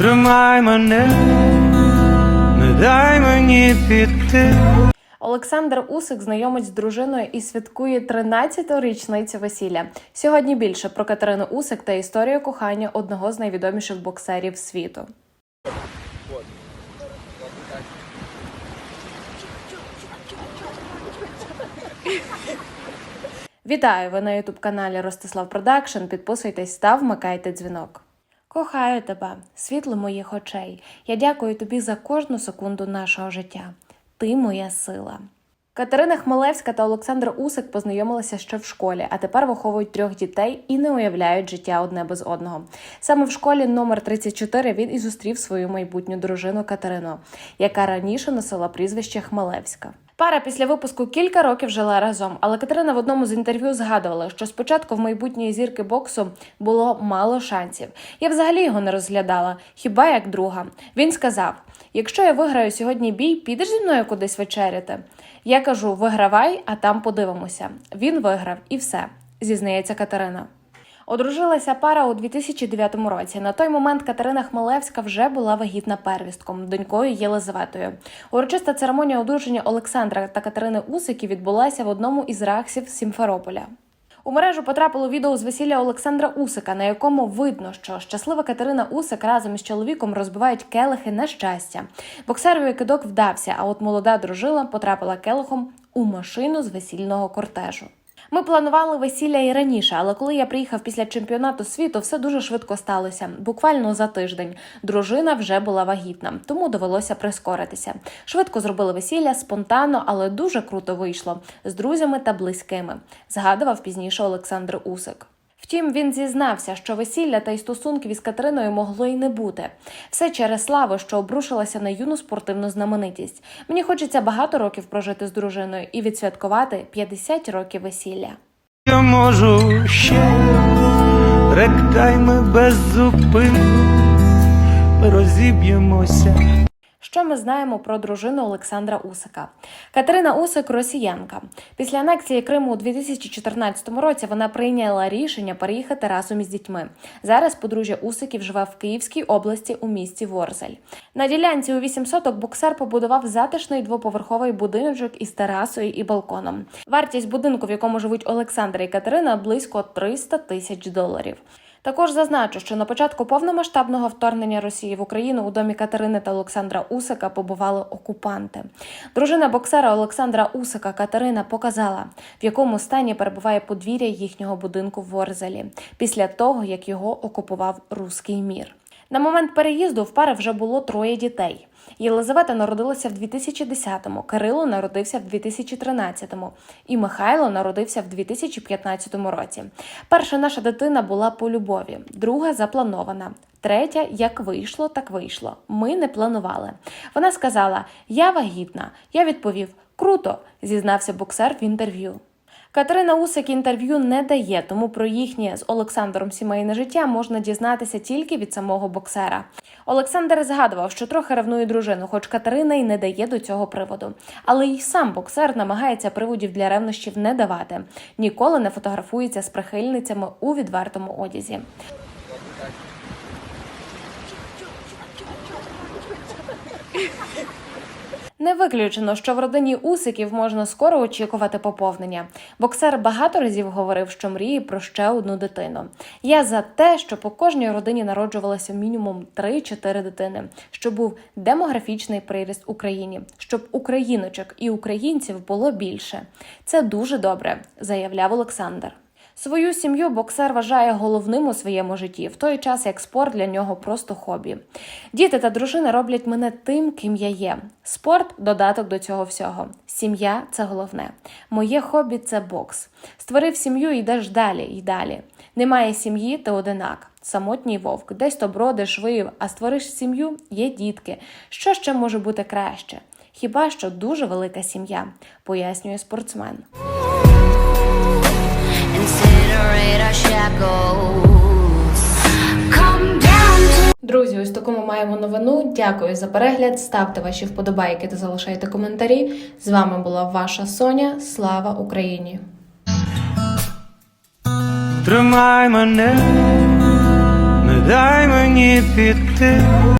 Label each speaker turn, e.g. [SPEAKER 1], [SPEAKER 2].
[SPEAKER 1] Тримай мене, не дай мені піти.
[SPEAKER 2] Олександр Усик знайомить з дружиною і святкує 13-ту річницю весілля. Сьогодні більше про Катерину Усик та історію кохання одного з найвідоміших боксерів світу. Вітаю! Ви на ютуб каналі Ростислав Продакшн. Підписуйтесь та вмикайте дзвінок. Кохаю тебе, світло моїх очей. Я дякую тобі за кожну секунду нашого життя. Ти моя сила. Катерина Хмелевська та Олександр Усик познайомилися ще в школі, а тепер виховують трьох дітей і не уявляють життя одне без одного. Саме в школі номер 34 він і зустрів свою майбутню дружину Катерину, яка раніше носила прізвище Хмелевська. Пара після випуску кілька років жила разом, але Катерина в одному з інтерв'ю згадувала, що спочатку в майбутньої зірки боксу було мало шансів. Я взагалі його не розглядала, хіба як друга. Він сказав: якщо я виграю сьогодні бій, підеш зі мною кудись вечеряти? Я кажу: вигравай, а там подивимося. Він виграв і все, зізнається Катерина. Одружилася пара у 2009 році. На той момент Катерина Хмелевська вже була вагітна первістком, донькою Єлизаветою. Урочиста церемонія одруження Олександра та Катерини Усики відбулася в одному із рахсів Сімферополя. У мережу потрапило відео з весілля Олександра Усика, на якому видно, що щаслива Катерина Усик разом із чоловіком розбивають келихи на щастя. Боксеровий кидок вдався, а от молода дружина потрапила келихом у машину з весільного кортежу. Ми планували весілля і раніше, але коли я приїхав після чемпіонату світу, все дуже швидко сталося. Буквально за тиждень. Дружина вже була вагітна, тому довелося прискоритися. Швидко зробили весілля, спонтанно, але дуже круто вийшло з друзями та близькими. Згадував пізніше Олександр Усик. Втім, він зізнався, що весілля та й стосунків із Катериною могло й не бути. Все через славу, що обрушилася на юну спортивну знаменитість. Мені хочеться багато років прожити з дружиною і відсвяткувати 50 років весілля.
[SPEAKER 1] Я можу ще ректайми без зупину. Розіб'ємося.
[SPEAKER 2] Що ми знаємо про дружину Олександра Усика? Катерина Усик росіянка. Після анексії Криму у 2014 році вона прийняла рішення переїхати разом із дітьми. Зараз подружжя Усиків живе в Київській області у місті Ворзель. На ділянці у 8 соток боксер побудував затишний двоповерховий будиночок із терасою і балконом. Вартість будинку, в якому живуть Олександр і Катерина, близько 300 тисяч доларів. Також зазначу, що на початку повномасштабного вторгнення Росії в Україну у домі Катерини та Олександра Усика побували окупанти. Дружина боксера Олександра Усика Катерина показала, в якому стані перебуває подвір'я їхнього будинку в Ворзелі після того, як його окупував руський мір. На момент переїзду в пари вже було троє дітей. Єлизавета народилася в 2010-му, Кирило народився в 2013-му і Михайло народився в 2015 році. Перша наша дитина була по любові, друга запланована. Третя, як вийшло, так вийшло. Ми не планували. Вона сказала: Я вагітна. Я відповів: Круто, зізнався боксер в інтерв'ю. Катерина Усик інтерв'ю не дає, тому про їхнє з Олександром сімейне життя можна дізнатися тільки від самого боксера. Олександр згадував, що трохи ревнує дружину, хоч Катерина й не дає до цього приводу. Але й сам боксер намагається приводів для ревнощів не давати. Ніколи не фотографується з прихильницями у відвертому одязі. Не виключено, що в родині Усиків можна скоро очікувати поповнення. Боксер багато разів говорив, що мріє про ще одну дитину. Я за те, щоб у кожній родині народжувалося мінімум 3-4 дитини, щоб був демографічний приріст Україні, щоб україночок і українців було більше. Це дуже добре, заявляв Олександр. Свою сім'ю боксер вважає головним у своєму житті, в той час як спорт для нього просто хобі. Діти та дружина роблять мене тим, ким я є. Спорт додаток до цього всього. Сім'я це головне. Моє хобі це бокс. Створив сім'ю, йдеш далі і далі. Немає сім'ї, ти одинак. Самотній вовк, десь то бродиш, вив, а створиш сім'ю, є дітки. Що ще може бути краще? Хіба що дуже велика сім'я, пояснює спортсмен. Друзі, ось таку ми маємо новину. Дякую за перегляд. Ставте ваші вподобайки та залишайте коментарі. З вами була ваша Соня. Слава Україні!
[SPEAKER 1] Тримай мене, не дай мені піти.